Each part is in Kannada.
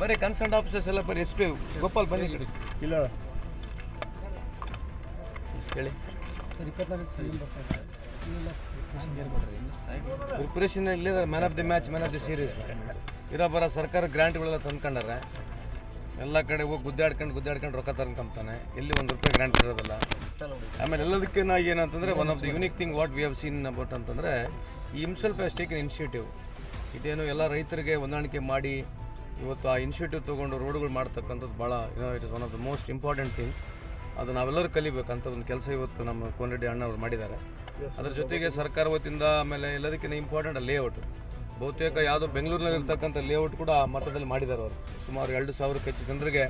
ಬರೀ ಕನ್ಸರ್ನ್ ಆಫೀಸರ್ಸ್ ಎಲ್ಲ ಬರೀ ಎಸ್ ಪಿ ಗೋಪಾಲ್ ಬನ್ನಿ. ಇಲ್ಲ. ಹೇಳಿ. ಪ್ರಿಪ್ರೇಷನ್ ಇಲ್ಲದ man of the match man of the series ಇರೋ ಬರೋ ಸರ್ಕಾರ ಗ್ರಾಂಟ್ಗಳೆಲ್ಲ ತಂದ್ಕೊಂಡಾರೆ. ಎಲ್ಲ ಕಡೆ ಹೋಗಿ ಗುದ್ದಾಡ್ಕೊಂಡು ಗುದ್ದಾಡ್ಕೊಂಡು ರೊಕ್ಕ ತಂದ್ಕೊಂತಾನೆ ಎಲ್ಲಿ ಒಂದು ರೂಪಾಯಿ ಗ್ರಾಂಟ್ ಇರೋದಿಲ್ಲ. ಆಮೇಲೆ ನಾ ಏನಂತಂದರೆ one of the unique thing what we have seen about ಅಂತಂದರೆ ಈ ಹಿಮ್ಸೆಲ್ಫ್ ಎಸ್ ಟೇಕನ್ ಇನಿಷಿಯೇಟಿವ್ ಇದೇನು ಎಲ್ಲ ರೈತರಿಗೆ ಹೊಂದಾಣಿಕೆ ಮಾಡಿ ಇವತ್ತು ಆ ಇನಿಷಿಯೇಟಿವ್ ತೊಗೊಂಡು ರೋಡ್ಗಳು ಮಾಡ್ತಕ್ಕಂಥದ್ದು ಭಾಳ it is one of the most important thing ಅದು ನಾವೆಲ್ಲರೂ ಕಲಿಬೇಕಂತ ಒಂದು ಕೆಲಸ ಇವತ್ತು ನಮ್ಮ ಕೋನರೆಡ್ಡಿ ಅಣ್ಣ ಅವ್ರು ಮಾಡಿದ್ದಾರೆ ಅದ್ರ ಜೊತೆಗೆ ಸರ್ಕಾರ ವತಿಯಿಂದ ಆಮೇಲೆ ಎಲ್ಲದಕ್ಕಿಂತ ಇಂಪಾರ್ಟೆಂಟ್ ಲೇಔಟ್ ಬಹುತೇಕ ಯಾವುದೋ ಬೆಂಗಳೂರಿನಲ್ಲಿರ್ತಕ್ಕಂಥ ಲೇಔಟ್ ಕೂಡ ಮಟ್ಟದಲ್ಲಿ ಮಾಡಿದ್ದಾರೆ ಅವರು. ಸುಮಾರು ಎರಡು ಸಾವಿರಕ್ಕೆ ಹೆಚ್ಚು ಜನರಿಗೆ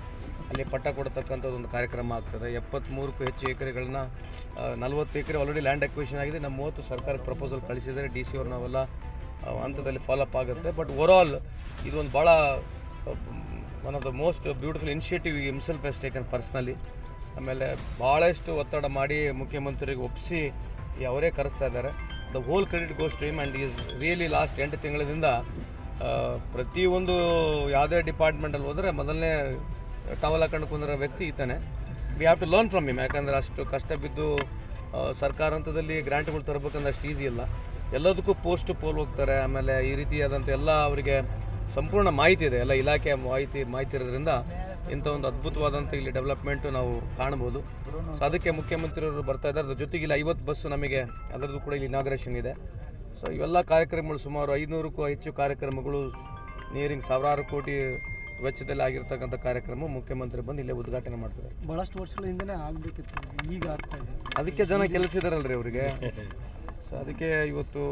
ಅಲ್ಲಿ ಪಟ್ಟ ಕೊಡ್ತಕ್ಕಂಥದ್ದು ಒಂದು ಕಾರ್ಯಕ್ರಮ ಆಗ್ತದೆ. ಎಪ್ಪತ್ತ್ಮೂರಕ್ಕೂ ಹೆಚ್ಚು ಎಕರೆಗಳನ್ನ ನಲವತ್ತು ಎಕರೆ ಆಲ್ರೆಡಿ ಲ್ಯಾಂಡ್ ಅಕ್ವಿಷನ್ ಆಗಿದೆ. ನಮ್ಮ ಮೂವತ್ತು ಸರ್ಕಾರಕ್ಕೆ ಪ್ರಪೋಸಲ್ ಕಳಿಸಿದರೆ ಡಿ ಸಿ ಅವ್ರು ನಾವೆಲ್ಲ ಹಂತದಲ್ಲಿ ಫಾಲೋಅಪ್ ಆಗುತ್ತೆ. ಬಟ್ ಓವರಾಲ್ ಇದೊಂದು ಭಾಳ one of the most beautiful initiative himself is taken personally ಆಮೇಲೆ ಭಾಳಷ್ಟು ಒತ್ತಡ ಮಾಡಿ ಮುಖ್ಯಮಂತ್ರಿಗೆ ಒಪ್ಪಿಸಿ ಅವರೇ ಕರೆಸ್ತಾ ಇದ್ದಾರೆ. The whole credit goes to and is really last ಎಂಟು ತಿಂಗಳಿಂದ ಪ್ರತಿಯೊಂದು ಯಾವುದೇ ಡಿಪಾರ್ಟ್ಮೆಂಟಲ್ಲಿ ಹೋದರೆ ಮೊದಲನೇ ಟವಲ್ ಹಾಕೊಂಡು ಕುಂದ್ರ ವ್ಯಕ್ತಿ ಇದ್ದಾನೆ. We have to learn from him ಯಾಕಂದರೆ ಅಷ್ಟು ಕಷ್ಟ ಬಿದ್ದು ಸರ್ಕಾರ ಹಂತದಲ್ಲಿ ಗ್ರ್ಯಾಂಟ್ಗಳು ತರಬೇಕಂದ್ರೆ ಅಷ್ಟು ಈಸಿ ಇಲ್ಲ ಎಲ್ಲದಕ್ಕೂ ಪೋಸ್ಟ್ ಪೋಲ್ ಹೋಗ್ತಾರೆ, ಆಮೇಲೆ ಈ ರೀತಿಯಾದಂಥ ಎಲ್ಲ ಅವರಿಗೆ ಸಂಪೂರ್ಣ ಮಾಹಿತಿ ಇದೆ, ಎಲ್ಲ ಇಲಾಖೆಯ ಮಾಹಿತಿ ಮಾಹಿತಿ ಇರೋದ್ರಿಂದ ಇಂಥ ಒಂದು ಅದ್ಭುತವಾದಂಥ ಇಲ್ಲಿ ಡೆವಲಪ್ಮೆಂಟು ನಾವು ಕಾಣ್ಬೋದು ಸೊ ಅದಕ್ಕೆ ಮುಖ್ಯಮಂತ್ರಿಯವರು ಬರ್ತಾ ಇದ್ದಾರೆ. ಅದ್ರ ಜೊತೆಗೆ ಇಲ್ಲಿ ಐವತ್ತು ಬಸ್ಸು ನಮಗೆ, ಅದರದ್ದು ಕೂಡ ಇಲ್ಲಿ ಇನಾಗ್ರೇಷನ್ ಇದೆ. ಸೊ ಇವೆಲ್ಲ ಕಾರ್ಯಕ್ರಮಗಳು ಸುಮಾರು ಐನೂರಕ್ಕೂ ಹೆಚ್ಚು ಕಾರ್ಯಕ್ರಮಗಳು ನಿಯರಿಂಗ್ ಸಾವಿರಾರು ಕೋಟಿ ವೆಚ್ಚದಲ್ಲಿ ಆಗಿರ್ತಕ್ಕಂಥ ಕಾರ್ಯಕ್ರಮ ಮುಖ್ಯಮಂತ್ರಿ ಬಂದು ಇಲ್ಲೇ ಉದ್ಘಾಟನೆ ಮಾಡ್ತಾರೆ ಬಹಳಷ್ಟು ವರ್ಷಗಳ ಹಿಂದೆನೇ ಆಗ್ಬೇಕಿತ್ತು. ಈಗ ಆಗ್ತಾ ಇದೆ. ಅದಕ್ಕೆ ಜನ ಕೆಲಸ ಇದಾರಲ್ರಿ ಅವರಿಗೆ. ಸೊ ಅದಕ್ಕೆ ಇವತ್ತು